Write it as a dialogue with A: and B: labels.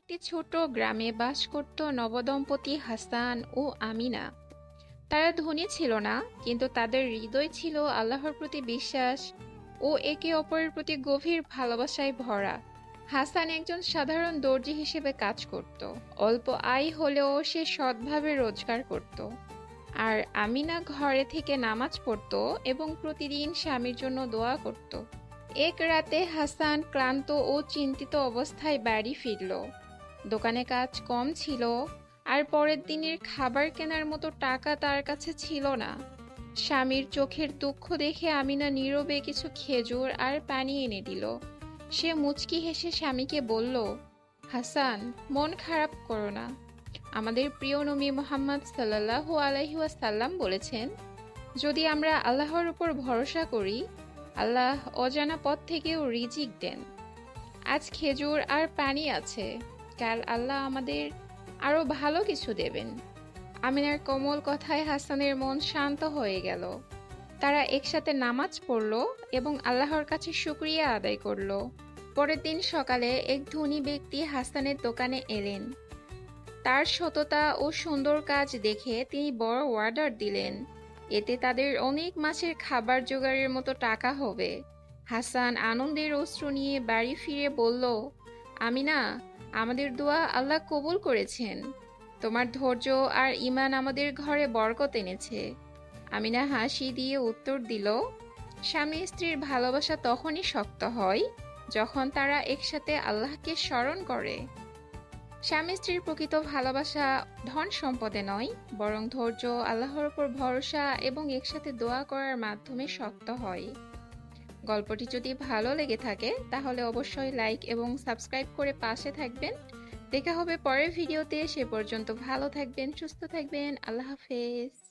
A: একটি ছোট গ্রামে বাস করত নবদম্পতি হাসান ও আমিনা। তারা ধনী ছিল না, কিন্তু তাদের হৃদয় ছিল আল্লাহর প্রতি বিশ্বাস ও একে অপরের প্রতি গভীর ভালোবাসায় ভরা। হাসান একজন সাধারণ দর্জি হিসেবে কাজ করত। অল্প আয় হলেও সে সৎভাবে রোজগার করত। আর আমিনা ঘরে থেকে নামাজ পড়তো এবং প্রতিদিন স্বামীর জন্য দোয়া করত। এক রাতে হাসান ক্লান্ত ও চিন্তিত অবস্থায় বাড়ি ফিরল। দোকানে কাজ কম ছিল আর পরের দিনের খাবার কেনার মতো টাকা তার কাছে ছিল না। স্বামীর চোখের দুঃখ দেখে আমিনা নীরবে কিছু খেজুর আর পানি এনে দিল। সে মুচকি হেসে স্বামীকে বলল, হাসান, মন খারাপ করো না। আমাদের প্রিয় নবী মোহাম্মদ সাল্লাল্লাহু আলাইহি ওয়াসাল্লাম বলেছেন, যদি আমরা আল্লাহর উপর ভরসা করি, আল্লাহ অজানা পথ থেকেও রিজিক দেন। আজ খেজুর আর পানি আছে। কাল আল্লাহ আমাদের আরও ভালো কিছু দেবেন। আমিনার কোমল কথায় হাসানের মন শান্ত হয়ে গেল। তারা একসাথে নামাজ পড়ল এবং আল্লাহর কাছে শুক্রিয়া আদায় করল। পরের দিন সকালে এক ধনী ব্যক্তি হাসানের দোকানে এলেন। তার সততা ও সুন্দর কাজ দেখে তিনি বড় অর্ডার দিলেন। এতে তাদের অনেক মাছের খাবার জোগাড়ের মতো টাকা হবে। হাসান আনন্দের অশ্রু নিয়ে বাড়ি ফিরে বলল আমিনা, আমাদের দোয়া আল্লাহ কবুল করেছেন। তোমার ধৈর্য আর ইমান আমাদের ঘরে বরকত এনেছে। আমিনা হাসি দিয়ে উত্তর দিল, স্বামী স্ত্রীর ভালোবাসা তখনই শক্ত হয় যখন তারা একসাথে আল্লাহকে স্মরণ করে। স্বামী স্ত্রীর প্রকৃত ভালোবাসা ধন সম্পদে নয়, বরং ধৈর্য, আল্লাহর উপর ভরসা এবং একসাথে দোয়া করার মাধ্যমে শক্ত হয়। গল্পটি যদি ভালো লেগে থাকে, তাহলে অবশ্যই লাইক এবং সাবস্ক্রাইব করে পাশে থাকবেন। দেখা হবে পরের ভিডিওতে সে পর্যন্ত ভালো থাকবেন, সুস্থ থাকবেন, আল্লাহ হাফেজ।